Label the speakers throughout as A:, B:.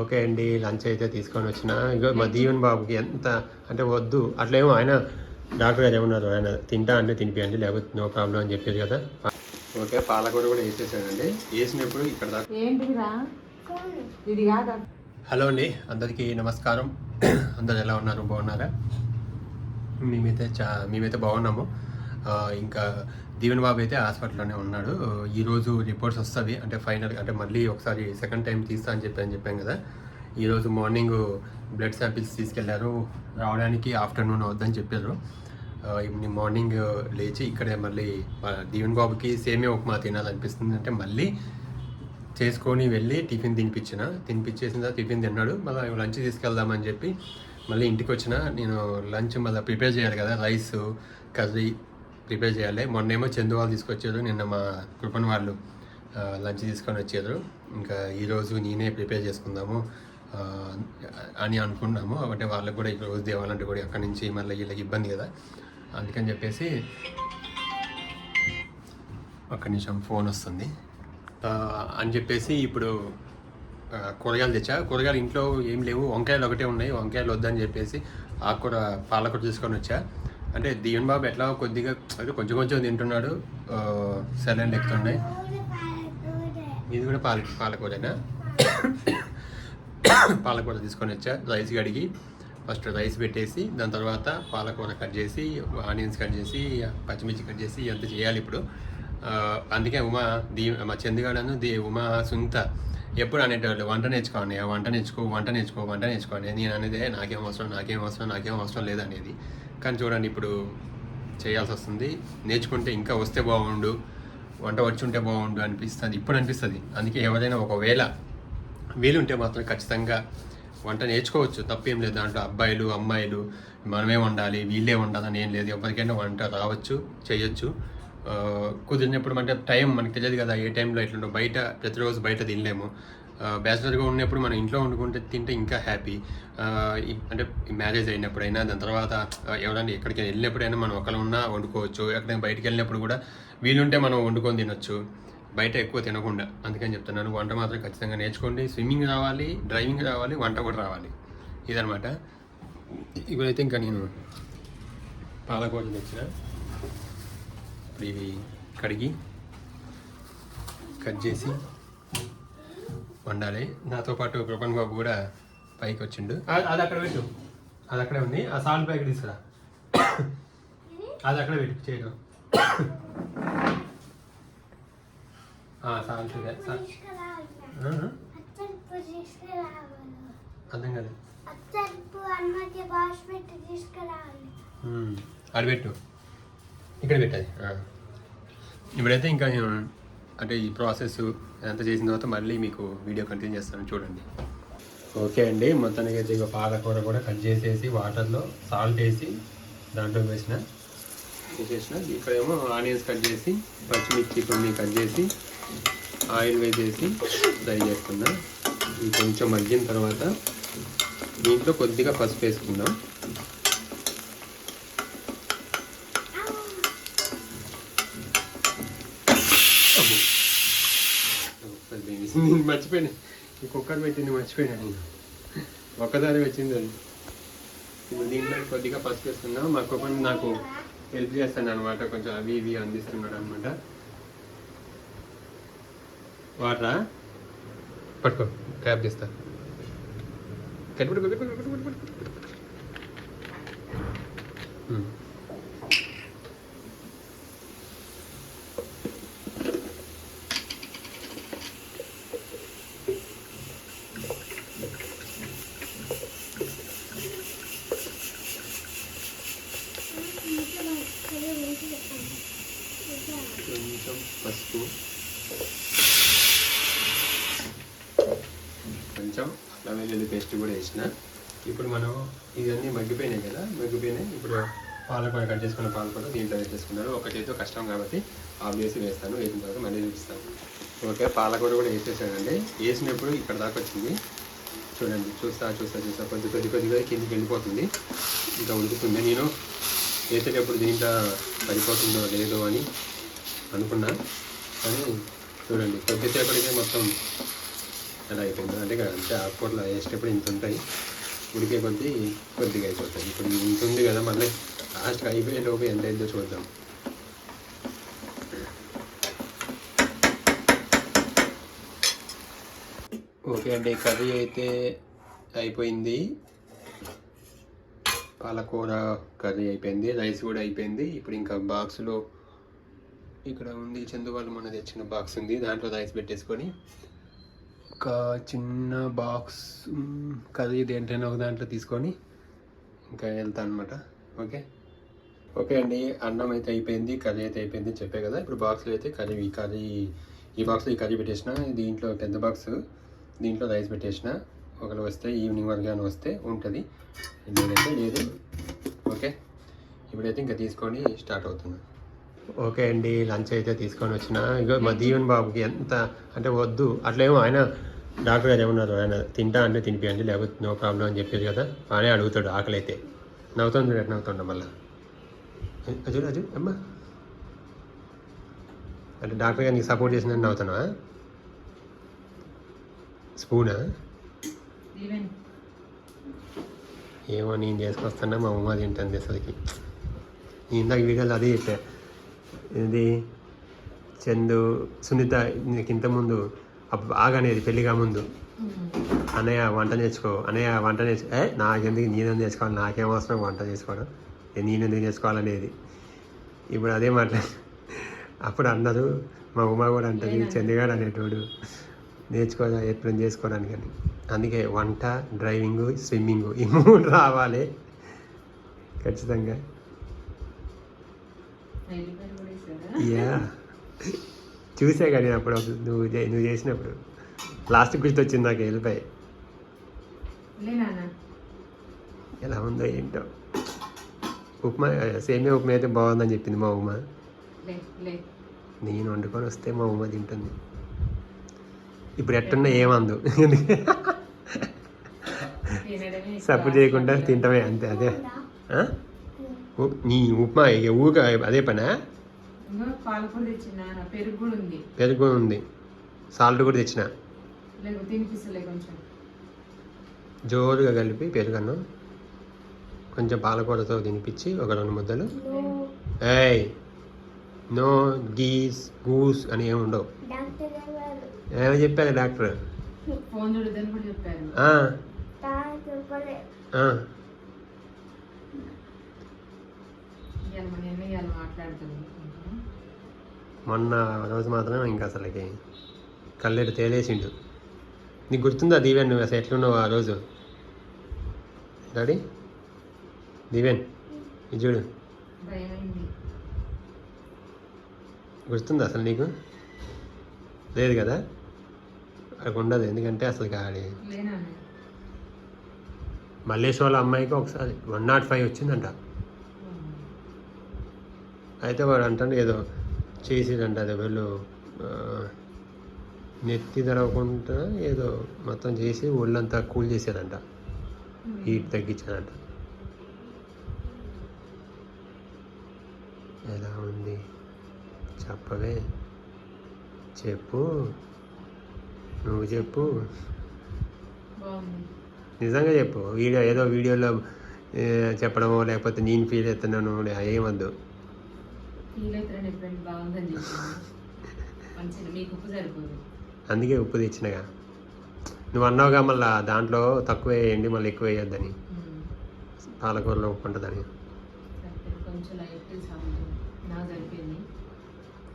A: Okay అండి lunch అయితే తీసుకొని వచ్చిన. ఇగో మా దీవెన్ బాబుకి ఎంత అంటే వద్దు. అట్లేమో ఆయన డాక్టర్ గారు ఏమన్నారు ఆయన తింటా అంటే తినిపియండి లేకపోతే నో ప్రాబ్లం అని చెప్పేది కదా. ఓకే పాలకూర కూడా వేసేసానండి. వేసినప్పుడు ఇక్కడ దాకా హలో అండి అందరికీ నమస్కారం. అందరు ఎలా ఉన్నారు? బాగున్నారా? మేమైతే చా మేమైతే బాగున్నాము. ఇంకా దీవెన్ బాబు అయితే హాస్పిటల్లోనే ఉన్నాడు. ఈరోజు రిపోర్ట్స్ వస్తుంది అంటే ఫైనల్ అంటే మళ్ళీ ఒకసారి సెకండ్ టైం తీస్తా అని చెప్పి అని చెప్పాం కదా. ఈరోజు మార్నింగ్ బ్లడ్ శాంపిల్స్ తీసుకెళ్ళారు. రావడానికి ఆఫ్టర్నూన్ అవుద్దని చెప్పారు. ఈవినింగ్ మార్నింగ్ లేచి ఇక్కడే మళ్ళీ దీవెన్ బాబుకి సేమే ఉప్మా తినాలనిపిస్తుంది అంటే మళ్ళీ చేసుకొని వెళ్ళి టిఫిన్ తినిపించిన. తినిపించేసిన తర్వాత టిఫిన్ తిన్నాడు. మళ్ళీ లంచ్ తీసుకెళ్దామని చెప్పి మళ్ళీ ఇంటికి వచ్చిన. నేను లంచ్ మళ్ళీ ప్రిపేర్ చేయాలి కదా. రైస్ కర్రీ ప్రిపేర్ చేయాలి. మొన్నేమో చందు వాళ్ళు తీసుకొచ్చారు. నిన్న మా కృపన్ వాళ్ళు లంచ్ తీసుకొని వచ్చారు. ఇంకా ఈరోజు నేనే ప్రిపేర్ చేసుకుందాము అని అనుకున్నాము. అంటే వాళ్ళకి కూడా ఈ రోజు తేవాలంటే కూడా అక్కడి నుంచి మళ్ళీ వీళ్ళకి ఇబ్బంది కదా. అందుకని చెప్పేసి ఒక్క నిమిషం ఫోన్ వస్తుంది. అని చెప్పేసి ఇప్పుడు కూరగాయలు తెచ్చా. కూరగాయలు ఇంట్లో ఏం లేవు. వంకాయలు ఒకటే ఉన్నాయి. వంకాయలు వద్దని చెప్పేసి ఆకుకూర పాలకూర తీసుకొని వచ్చా. అంటే దీవెన్ బాబు ఎట్లా కొద్దిగా అంటే కొంచెం కొంచెం తింటున్నాడు సెలైన్ ఎక్కుతున్నాయి ఇది కూడా పాల పాలకూరేనా? పాలకూర తీసుకొని వచ్చా రైస్ కడిగి ఫస్ట్ రైస్ పెట్టేసి దాని తర్వాత పాలకూర కట్ చేసి ఆనియన్స్ కట్ చేసి పచ్చిమిర్చి కట్ చేసి ఎంత చేయాలి ఇప్పుడు. అందుకే ఉమా దీ మా చందిగాడను ది ఉమా సుంత. ఎప్పుడు అనేటవాళ్ళు వంట నేర్చుకోండి వంట నేర్చుకో వంట నేర్చుకో వంట నేర్చుకోండి నేను అనేదే నాకేం అవసరం నాకేం అవసరం నాకేం అవసరం లేదనేది. కానీ చూడండి ఇప్పుడు చేయాల్సి వస్తుంది. నేర్చుకుంటే ఇంకా వస్తే బాగుండు వంట వచ్చి ఉంటే బాగుండు అనిపిస్తుంది. ఇప్పుడు అనిపిస్తుంది. అందుకే ఎవరైనా ఒకవేళ వీలుంటే మాత్రం ఖచ్చితంగా వంట నేర్చుకోవచ్చు. తప్పేం లేదు. దాంట్లో అబ్బాయిలు అమ్మాయిలు మనమే వండాలి వీళ్ళే వండాలని ఏం లేదు. ఎవరికైనా వంట రావచ్చు చేయొచ్చు. కుదిరినప్పుడు అంటే టైం మనకు తెలియదు కదా ఏ టైంలో ఎట్లుంటో బయట ప్రతిరోజు బయట తినలేము. బ్యాచిలర్గా ఉన్నప్పుడు మనం ఇంట్లో వండుకుంటే తింటే ఇంకా హ్యాపీ. అంటే మ్యారేజ్ అయినప్పుడైనా దాని తర్వాత ఎవరైనా ఎక్కడికి వెళ్ళినప్పుడైనా మనం ఒకళ్ళు ఉన్నా వండుకోవచ్చు. ఎక్కడైనా బయటికి వెళ్ళినప్పుడు కూడా వీలుంటే మనం వండుకొని తినొచ్చు. బయట ఎక్కువ తినకుండా. అందుకని చెప్తున్నాను వంట మాత్రం ఖచ్చితంగా నేర్చుకోండి. స్విమ్మింగ్ రావాలి డ్రైవింగ్ రావాలి వంట కూడా రావాలి. ఇదనమాట ఇప్పుడైతే ఇంకా నేను పాలకోట తెచ్చిన. ఇప్పుడు ఇవి కడిగి కట్ చేసి వండాలి నాతో పాటు కృపన్ బాబు కూడా పైకి వచ్చిండు అది అక్కడ పెట్టు. అది అక్కడే ఉంది. ఆ సాల్ట్ ప్యాకెట్ తీసుకురా. అది అక్కడ పెట్టు చేయడం సాల్ట్ అర్థం కాదు ఆడ పెట్టు. ఇక్కడ పెట్టాలి. ఇప్పుడైతే ఇంకా అంటే ఈ ప్రాసెస్ ఎంత చేసిన తర్వాత మళ్ళీ మీకు వీడియో కంటిన్యూ చేస్తాను చూడండి. ఓకే అండి మొత్తానికి అయితే ఇక పాలకూర కూడా కట్ చేసేసి వాటర్లో సాల్ట్ వేసి దాంట్లో వేసిన వేసేసిన. ఇక్కడేమో ఆనియన్స్ కట్ చేసి పచ్చిమిర్చి కొన్ని కట్ చేసి ఆయిల్ వేసేసి ఫ్రై చేసుకున్నా ఇది కొంచెం మగ్గిన తర్వాత దీంట్లో కొద్దిగా పసుపు వేసుకుందాం అబ్బో. అది వేసి నేను మర్చిపోయినా ఈ కుక్కర్ పెట్టింది మర్చిపోయినా నేను. ఒక్కసారి వచ్చింది అది. ఇప్పుడు దీంట్లో కొద్దిగా పసుపు చేస్తున్నావు మా కుక్కర్ నాకు హెల్ప్ చేస్తాను అనమాట కొంచెం అవి ఇవి అందిస్తున్నాడు అనమాట వాటరా పట్టుకో. ట్యాప్ చేస్తా. కట్టుబడి కట్టుబడి కట్టుబడి కట్టుబడి ఉమ్. కొంచెం పసుపు కొంచెం అల్లం వెల్లుల్లి పేస్ట్ కూడా వేసిన. ఇప్పుడు మనం ఇవన్నీ మగ్గిపోయినాయి కదా మగ్గిపోయినాయి. ఇప్పుడు పాలకూర కట్ చేసుకున్న పాలకూర దీంట్లో వేసేసుకున్నాను ఒకటైతే కష్టం కాబట్టి ఆఫ్ చేసి వేస్తాను. వేసిన తర్వాత మళ్ళీ చూపిస్తాను ఓకే పాలకూర కూడా వేసేసానండి. వేసినప్పుడు ఇక్కడ దాకా వచ్చింది. చూడండి చూస్తా చూస్తా చూస్తా. కొద్ది కొద్ది కొద్దిగా కిందికి వెళ్ళిపోతుంది. ఇంకా ఉడుకుతుంది. నేను వేసేటప్పుడు దీంట్లో సరిపోతుందో లేదో అని అనుకున్నా. కానీ చూడండి కొద్దిసేపటికే మొత్తం అలా అయిపోయింది. అంటే ఇక అంతే ఆకుకూరలు వేసేటప్పుడు ఇంత ఉంటాయి. ఉడికే కొద్దీ కొద్దిగా అయిపోతాయి. ఇప్పుడు ఇంత ఉంది కదా మళ్ళీ లాస్ట్కి అయిపోయే లోపు ఎంత అయిందో చూద్దాం. ఓకే అండి కర్రీ అయితే అయిపోయింది. పాలకూర కర్రీ అయిపోయింది రైస్ కూడా అయిపోయింది. ఇప్పుడు ఇంకా బాక్స్లో ఇక్కడ ఉంది చందు వాళ్ళు మన తెచ్చిన బాక్స్ ఉంది. దాంట్లో రైస్ పెట్టేసుకొని ఒక చిన్న బాక్స్ మ్, కర్రీ ఒక దాంట్లో తీసుకొని ఇంకా వెళ్తాను అనమాట ఓకే? ఓకే అండి అన్నం అయితే అయిపోయింది కర్రీ అయితే అయిపోయింది చెప్పే కదా. ఇప్పుడు బాక్స్లో అయితే కర్రీ ఈ కర్రీ ఈ బాక్స్లో ఈ కర్రీ పెట్టేసిన. దీంట్లో పెద్ద బాక్స్ దీంట్లో రైస్ పెట్టేసిన. ఒకరు వస్తే ఈవినింగ్ వరకు అని వస్తే ఉంటుంది. నేనైతే లేదు. ఓకే? ఇప్పుడైతే ఇంకా తీసుకొని స్టార్ట్ అవుతున్నాను ఓకే అండి లంచ్ అయితే తీసుకొని వచ్చిన. ఇగో మా దీవెన్ బాబుకి ఎంత అంటే వద్దు. అట్లేమో ఆయన డాక్టర్ గారు ఏమన్నారు? ఆయన తింటా అంటే తినిపియండి లేకపోతే నో ప్రాబ్లం అని చెప్పారు కదా. ఆయనే అడుగుతాడు ఆకలి అయితే నవ్వుతుంది ఎట్లా నవ్వుతుండ మళ్ళీ. అజు అజు అమ్మా. అంటే డాక్టర్ గారు నీకు సపోర్ట్ చేసిన నవ్వుతున్నావా? స్పూనా? ఏమో నేను చేసుకొస్తున్నా మా అమ్మ తింటుంది అసలుకి. నేను ఇందాక వీడియోలో అదే చెప్పా. ఇది చందు సునీత నీకు ఇంతకుముందు అప్పుడు బాగా అనేది పెళ్ళిగా ముందు. అన్నయ్య వంట నేర్చుకో అన్నయ్య వంట నేర్చు ఏ? నాకెందుకు నేనెందుకు నేర్చుకోవాలి? నాకేం అవసరం వంట చేసుకోవడం? ఏ నేనెందుకు నేర్చుకోవాలనేది. ఇప్పుడు అదే మాట్లా అప్పుడు అన్నారు మా ఉమ్మ కూడా అంటది చందిగాడు అనేటోడు నేర్చుకో ఎప్పుడు చేసుకోవడానికి అని అందుకే వంట డ్రైవింగ్ స్విమ్మింగ్ ఈ మూడు రావాలి. ఖచ్చితంగా. యా చూసా కానీ అప్పుడు నువ్వు నువ్వు చేసినప్పుడు. లాస్ట్ గుర్తొచ్చింది నాకు వెళ్ళిపోయి ఎలా ఉందో ఏంటో. ఉప్మా సేమియా ఉప్మా అయితే బాగుందని చెప్పింది మా
B: లే
A: నేను వండుకొని వస్తే మా ఉమ్మ తింటుంది. ఇప్పుడు ఎట్టున్నా ఏమందు. సపోర్ట్ చేయకుండా తింటమే అంతే అదే. నీ ఉప్మా ఊక అదే పనా?
B: పాలకూర తెచ్చిన? పెరుగు కూడా ఉంది.
A: పెరుగు ఉంది. సాల్ట్ కూడా తెచ్చిన.
B: లేకు తినిపిస్తలే కొంచెం.
A: జోరుగా కలిపి పెరుగన్నం. కొంచెం పాలకూరతో తినిపించి ఒక రెండు ముద్దలు. ఏయ్ నో గీస్ గూస్ అని ఏమి ఉండవు. ఏమో చెప్పారు డాక్టర్?
B: ఫోన్ కూడా చెప్పారు. మాట్లాడుతుంది.
A: మొన్న రోజు మాత్రం ఇంకా అసలుకి కళ్ళెడు తేలేసిండు. నీకు గుర్తుందా దీవెన్ నువ్వు అసలు ఎట్లున్నావు ఆ రోజు? డాడీ దీవెన్ చూడు. గుర్తుందా అసలు నీకు? లేదు కదా? అక్కడ ఉండదు ఎందుకంటే అసలు
B: లేనా
A: మల్లేశ్వర అమ్మాయికి ఒకసారి వన్ నాట్ ఫైవ్ వచ్చిందంట. అయితే వాడు అంటాడు ఏదో చేసేదంట అది వీళ్ళు నెత్తి తడవకుండా ఏదో మొత్తం చేసి ఒళ్ళంతా కూల్ చేసేదంట. హీట్ తగ్గించాడంట ఎలా ఉంది? చెప్పవే. చెప్పు. నువ్వు చెప్పు. నిజంగా చెప్పు. వీడియో ఏదో వీడియోలో చెప్పడమో లేకపోతే నేను ఫీల్ అవుతున్నాను ఏమద్దు అందుకే ఉప్పు తెచ్చినగా నువ్వు అన్నావుగా మళ్ళీ దాంట్లో తక్కువ వేయండి మళ్ళీ ఎక్కువ వేయొద్దని. పాలకూరలో ఉప్పు ఉంటుందని.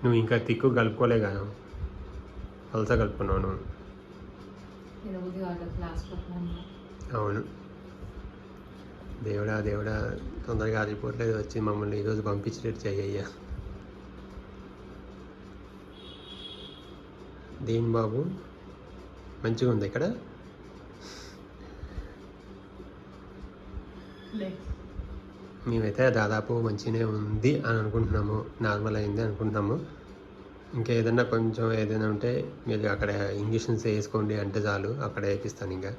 A: నువ్వు ఇంకా తిక్కు కలుపుకోలే కదా. పలస కలుపుకున్నావు నువ్వు. అవును. దేవుడా దేవుడా తొందరగా ఆరిపోవట్లేదు వచ్చి మమ్మల్ని ఈరోజు పంపించేటట్టు చెయ్యయ్యా. దేని బాబు? మంచిగా ఉంది ఇక్కడ? మేమైతే దాదాపు మంచిగానే ఉంది అని అనుకుంటున్నాము. నార్మల్ అయింది అనుకుంటున్నాము. ఇంకా ఏదైనా కొంచెం ఏదైనా ఉంటే మీరు అక్కడ ఇంజక్షన్స్ వేసుకోండి అంటే చాలు. అక్కడ వేపిస్తాను ఇంకా.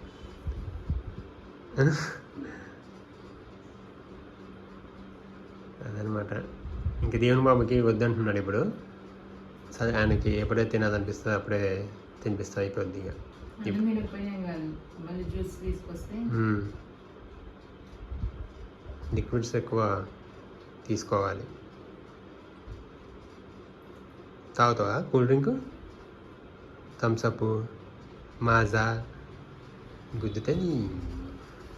A: అదనమాట ఇంక దేవుని బాబుకి వద్దంటున్నాడు ఇప్పుడు. సరే ఆయనకి ఎప్పుడైతే తినాలనిపిస్తుందో అప్పుడే తినిపిస్తా అయిపోద్ది ఇక. లిక్విడ్స్ ఎక్కువ తీసుకోవాలి. తాగుతావా? Cool drink? Thums Up Maaza గుద్దితే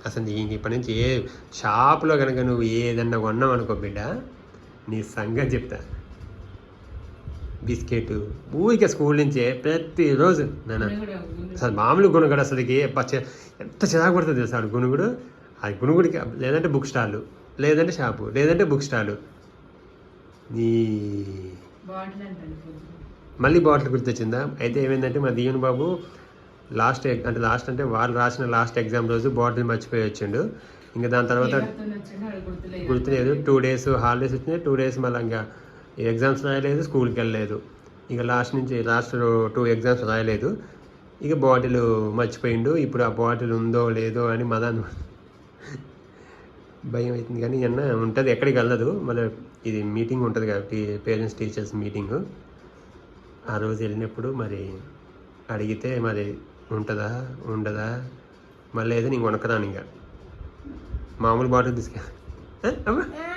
A: అసలు నీ ఇప్పటి నుంచి ఏ షాప్లో కనుక నువ్వు ఏదన్నా కొన్నావు అనుకో బిడ్డ నీ సంగతి చెప్తా. బిస్కెట్. ఊరికే స్కూల్ నుంచే ప్రతిరోజు నాన్న.
B: నేను
A: అసలు మామూలు గుణగుడు అసలుకి పచ్చ ఎంత చిరాకు పడుతుంది తెలుసా ఆడు గుణగుడు? అది గుణగుడికి లేదంటే బుక్ స్టాల్ లేదంటే షాపు లేదంటే బుక్ స్టాల్. నీ. మళ్ళీ బాటిల్ గుర్తొచ్చిందా? అయితే ఏమైందంటే మా దీవెన్ బాబు లాస్ట్ అంటే లాస్ట్ అంటే వాళ్ళు రాసిన లాస్ట్ ఎగ్జామ్ రోజు బాటిల్ మర్చిపోయి వచ్చిండు. ఇంకా దాని తర్వాత.
B: గుర్తులేదు.
A: టూ డేస్ హాలిడేస్ వచ్చినాయి. టూ డేస్ మళ్ళీ ఇంకా ఎగ్జామ్స్ రాయలేదు స్కూల్కి వెళ్ళలేదు ఇక లాస్ట్ నుంచి లాస్ట్ టూ ఎగ్జామ్స్ రాయలేదు. ఇక బాటిల్ మర్చిపోయిండు. ఇప్పుడు ఆ బాటిల్ ఉందో లేదో అని మదాన్ భయం అవుతుంది కానీ అన్న ఉంటుంది ఎక్కడికి వెళ్ళదు. మళ్ళీ ఇది మీటింగ్ ఉంటుంది కాబట్టి పేరెంట్స్ టీచర్స్ మీటింగ్ ఆ రోజు వెళ్ళినప్పుడు మరి అడిగితే మరి ఉంటుందా ఉండదా? మళ్ళీ అయితే నీకు వణకరాను ఇంకా. మామూలు బాటిల్ తీసుకె అమ్మా?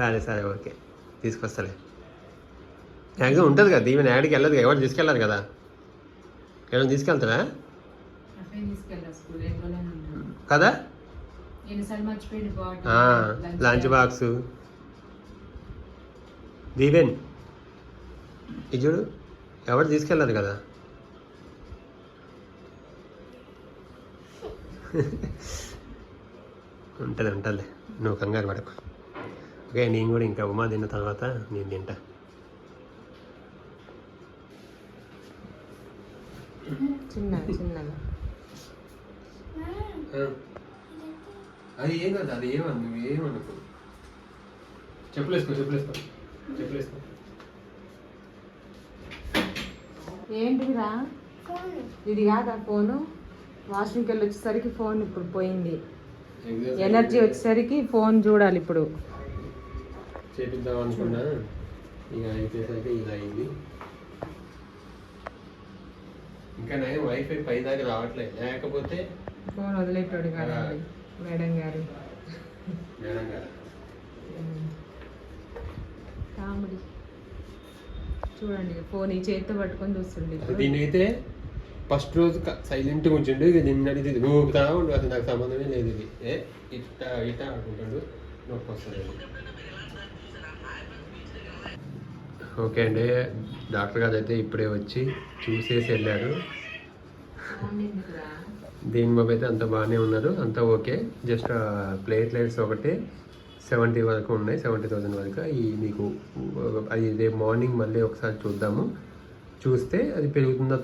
A: సరే సరే ఓకే. తీసుకొస్తలే. మ్యాక్సిమం ఉంటుంది కదా దీవెన యాడికి వెళ్ళదు కదా, ఎవరు తీసుకెళ్ళారు కదా? ఎవరైనా తీసుకెళ్తారా? కదా? Lunch box. దీవెన్ ఇది చూడు ఎవరు తీసుకెళ్ళారు కదా? ఉంటుంది ఉంటుంది నువ్వు కంగారు పడకు. ఓకే నేను కూడా ఇంకా ఉమా తిన్న తర్వాత నేను తింటా.
B: చిన్నగా. చిన్నగా
A: అది ఏం కదా అది ఏమన్నా నువ్వు ఏమనుకో చెప్పులేసుకో చెప్పులేసుకో చెప్పులేసుకో.
B: ఏంటిరా ఇది కాదా ఫోను? వాష్రూమ్కి వెళ్ళి వచ్చేసరికి ఫోన్ ఇప్పుడు పోయింది. ఎనర్జీ వచ్చేసరికి ఫోన్ చూడాలి ఇప్పుడు.
A: చేపిద్దాం అనుకున్నా ఇక అయిపోయేసరికి ఇది అయింది. ఇంకా నేను వైఫై పై దాకా రావట్లేదు లేకపోతే
B: ఫోన్ వదిలేటోడు మేడం గారు.
A: మేడం గారు.
B: కామెడీ. చూడండి ఫోన్ ఈ చేతితో పట్టుకొని చూస్తుండే
A: అయితే ఫస్ట్ రోజు సైలెంట్గా ఉంచుండు ఇక దీన్ని అడిగితే ఊపుతా ఉండు అసలు నాకు సంబంధమే లేదు ఇది. ఏ ఇట్ట ఇట్ట అనుకుంటాడు నొప్పి వస్తుంది ఓకే అండి. డాక్టర్ గారు అయితే ఇప్పుడే వచ్చి చూసేసి వెళ్ళారు? దీని బాబు అయితే అంత బాగానే ఉన్నారు అంతా ఓకే. జస్ట్ ప్లేట్లెట్స్ ఒకటి సెవెంటీ వరకు ఉన్నాయి. సెవెంటీ థౌసండ్ వరకు. ఈ మీకు అది రేపు మార్నింగ్ మళ్ళీ ఒకసారి చూద్దాము. చూస్తే అది పెరుగుతుందా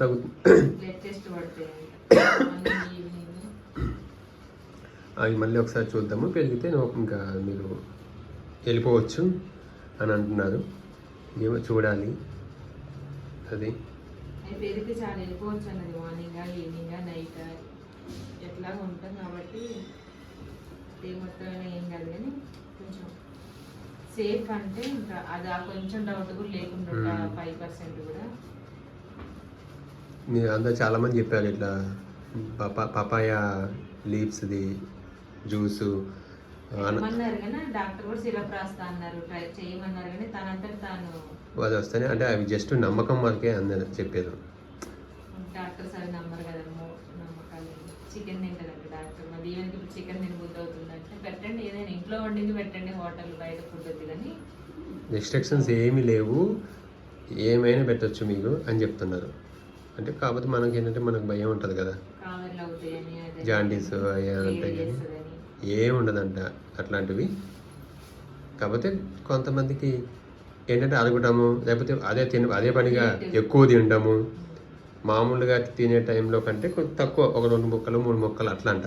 B: ఈవినింగ్
A: అవి మళ్ళీ ఒకసారి చూద్దాము. పెరిగితే ఇంకా మీరు వెళ్ళిపోవచ్చు అని అంటున్నారు. ఏమో చూడాలి. అది.
B: పెరిగితే చాలా వెళ్ళిపోవచ్చు అన్నది మార్నింగ్ ఈవినింగ్ నైట్ ఎట్లా ఉంటాం కాబట్టి డే మొత్తం ఏం కాదు కానీ కొంచెం సేఫ్ అంటే ఇంకా అది ఆ కొంచెం డౌట్ కూడా లేకుండా. ఫైవ్ పర్సెంట్ కూడా.
A: మీరు అందరూ చాలామంది చెప్పారు ఇట్లా పపా పపాయ లీవ్స్ది జ్యూసు
B: ఏమన్నారు కానీ డాక్టర్ కూడా సిరప్ రాస్తా అన్నారు ట్రై చేయమన్నారు కానీ తనంతట తాను
A: అది వస్తేనే అంటే అవి జస్ట్ నమ్మకం వరకే అందరు చెప్పారు
B: డాక్టర్ సరే నమ్మరు నమ్మకాలు చికెన్ డాక్టర్. ఇప్పుడు చికెన్ తిని బుద్ధి అవుతుందంటే పెట్టండి ఏదైనా ఇంట్లో వండింది పెట్టండి హోటల్ బయట ఫుడ్ వద్దు కానీ.
A: రెస్ట్రిక్షన్స్ ఏమీ లేవు ఏమైనా పెట్టొచ్చు మీకు అని చెప్తున్నారు. అంటే కాకపోతే మనకి ఏంటంటే మనకు భయం ఉంటుంది కదా.
B: అదే.
A: జాండీస్ అవి
B: వేడి
A: ఉంటాయి కానీ. ఏముండదంట ఉండదంట అట్లాంటివి. కాకపోతే కొంతమందికి ఏంటంటే అడగటము లేకపోతే అదే తిన అదే పనిగా ఎక్కువ తినడము మామూలుగా తినే టైంలో కంటే కొంచెం తక్కువ ఒక రెండు ముక్కలు మూడు ముక్కలు అట్లా అంట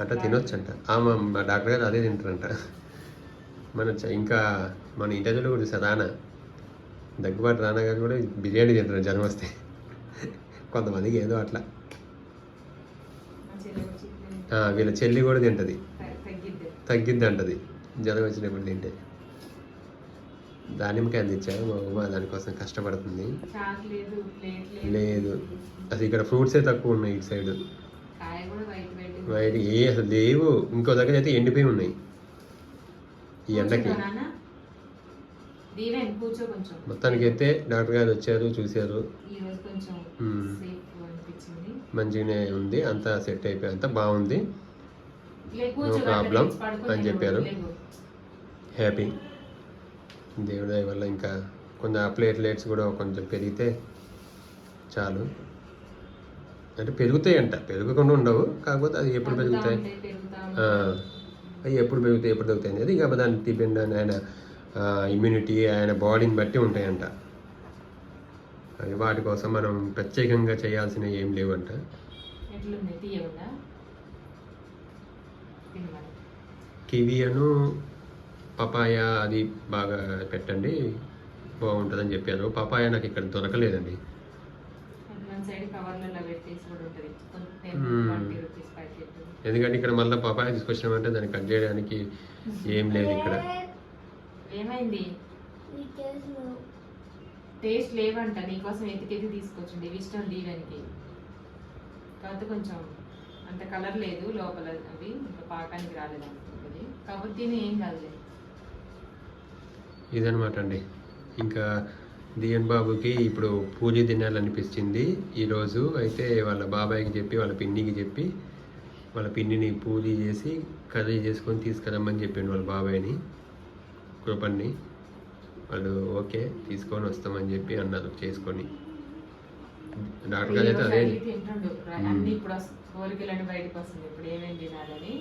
A: అట్లా తినొచ్చంట. ఆ మా డాక్టర్ గారు అదే తింటారంట. మన ఇంకా మన ఇంటర్వ్యూలో కూడా చూసా రానా? దగ్గుబాటు రానా గారు కూడా బిర్యానీ తింటారు జనం వస్తే. కొంతమందికి ఏదో అట్లా
B: మా చెల్లెలు చికెన్
A: ఆ, వీళ్ళ చెల్లి కూడా తింటది.
B: తగ్గిద్ది.
A: అంటది జ్వరం వచ్చినప్పుడు తింటే. దానిమ్మకాయలు తెచ్చారు. మా ఉమ్మ దానికోసం కష్టపడుతుంది. లేదు. అసలు ఇక్కడ ఫ్రూట్సే తక్కువ ఉన్నాయి ఇటు సైడ్.
B: బయట
A: ఏ అసలు లేవు. ఇంకో దగ్గర అయితే ఎండిపోయి ఉన్నాయి. ఈ ఎండకి. మొత్తానికి అయితే డాక్టర్ గారు వచ్చారు చూశారు. మంచిగానే ఉంది అంతా సెట్ అయిపోయి అంతా బాగుంది.
B: లే, కూర్చో,
A: No problem
B: అట్లా పడుకో,
A: అని చెప్పారు. హ్యాపీ దేవుడి వల్ల ఇంకా కొంచెం ప్లేట్లెట్స్ కూడా కొంచెం పెరిగితే చాలు. అంటే పెరుగుతాయి అంట పెరగకుండా ఉండవు కాకపోతే అది ఎప్పుడు పెరుగుతాయి? ఆ. అవి ఎప్పుడు పెరుగుతాయి ఎప్పుడు తగ్గుతాయి అనేది ఇంకా దాన్ని డిపెండ్ అని ఆయన ఇమ్యూనిటీ ఆయన బాడీని బట్టి ఉంటాయంట. అది వాటి కోసం మనం ప్రత్యేకంగా చేయాల్సినవి ఏం లేవంట. కివి అను పపాయ అది బాగా పెట్టండి. బాగుంటుందని చెప్పారు. పపాయ నాకు ఇక్కడ దొరకలేదండి. ఎందుకంటే ఇక్కడ మళ్ళీ పపాయ తీసుకొచ్చినామంటే దాన్ని కట్ చేయడానికి ఏం లేదు ఇక్కడ.
B: ఏమైంది? టేస్ట్ లేవంట నీకోసం ఎతికెతి తీసుకొచ్చింది ఇష్టం దీవెనికి కాకపోతే కొంచెం అంత కలర్ లేదు లోపల అవి ఇంకా పాకానికి రాలేదు అనుకుంటుంది. కాబట్టి తిని ఏం కాదులే.
A: ఇదనమాట అండి. ఇంకా దియన్ బాబుకి ఇప్పుడు పూజ తినాలనిపించింది ఈరోజు. అయితే వాళ్ళ బాబాయ్కి చెప్పి వాళ్ళ పిన్నికి చెప్పి వాళ్ళ పిన్నిని పూజ చేసి కర్రీ చేసుకొని తీసుకురమ్మని చెప్పిండు వాళ్ళ బాబాయ్ని కృపణ్ణి వాళ్ళు ఓకే తీసుకొని వస్తామని చెప్పి అన్నారు చేసుకొని. డాక్టర్ గారు అయితే అదే
B: అడిగి తింటుండు. రా-
A: మ్మ్.
B: అన్ని ఇప్పుడు వస్- కోరికలని బయటకు వస్తుంది ఇప్పుడు ఏమేమి తినాలని?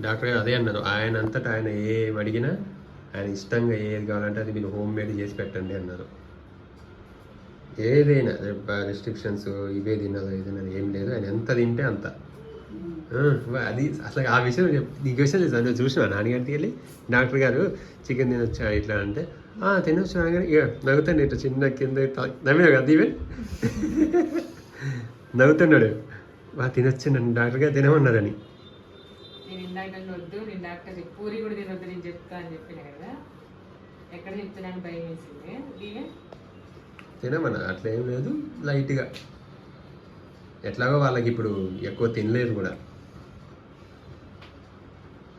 A: డాక్టర్ గారు అదే అన్నారు. ఆయన అంతటా ఆయన ఏం అడిగినా ఆయన ఇష్టంగా ఏది కావాలంటే అది మీరు హోమ్ మేడ్ చేసి పెట్టండి అన్నారు. ఏదైనా రెస్ట్రిక్షన్స్ ఇవే తినాలి ఇది తినాలి ఏం లేదు. ఆయన ఎంత తింటే అంత. అది అసలు ఆ విషయం నీకు విషయం లేదు చూసినా నాన్నగారికి వెళ్ళి డాక్టర్ గారు చికెన్ తినొచ్చా? ఇట్లా అంటే "ఆ, తినొచ్చు నాన్నగారు. ఇక నవ్వుతాను ఇట్లా చిన్న కింద నవ్వినా కదా ఇవే నవ్వుతున్నాడు. వా తినొచ్చు నన్ను. డాక్టర్ గారు తినమన్నారని.
B: నేను ఇందాక వద్దు నేను డాక్టర్ చెప్పి. పూరి కూడా తినొద్దు నేను చెప్తా అని చెప్పిన కదా. ఎక్కడ చెప్తున్నాను? భయం వేసింది. దీవె
A: తినమన్న? అట్లా ఏం లేదు. లైట్గా. ఎట్లాగో వాళ్ళకి ఇప్పుడు ఎక్కువ తినలేరు కూడా.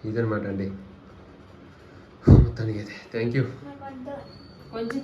A: ఇదనమాట అండి. మొత్తానికి అయితే థ్యాంక్ యూ
B: కొంచెం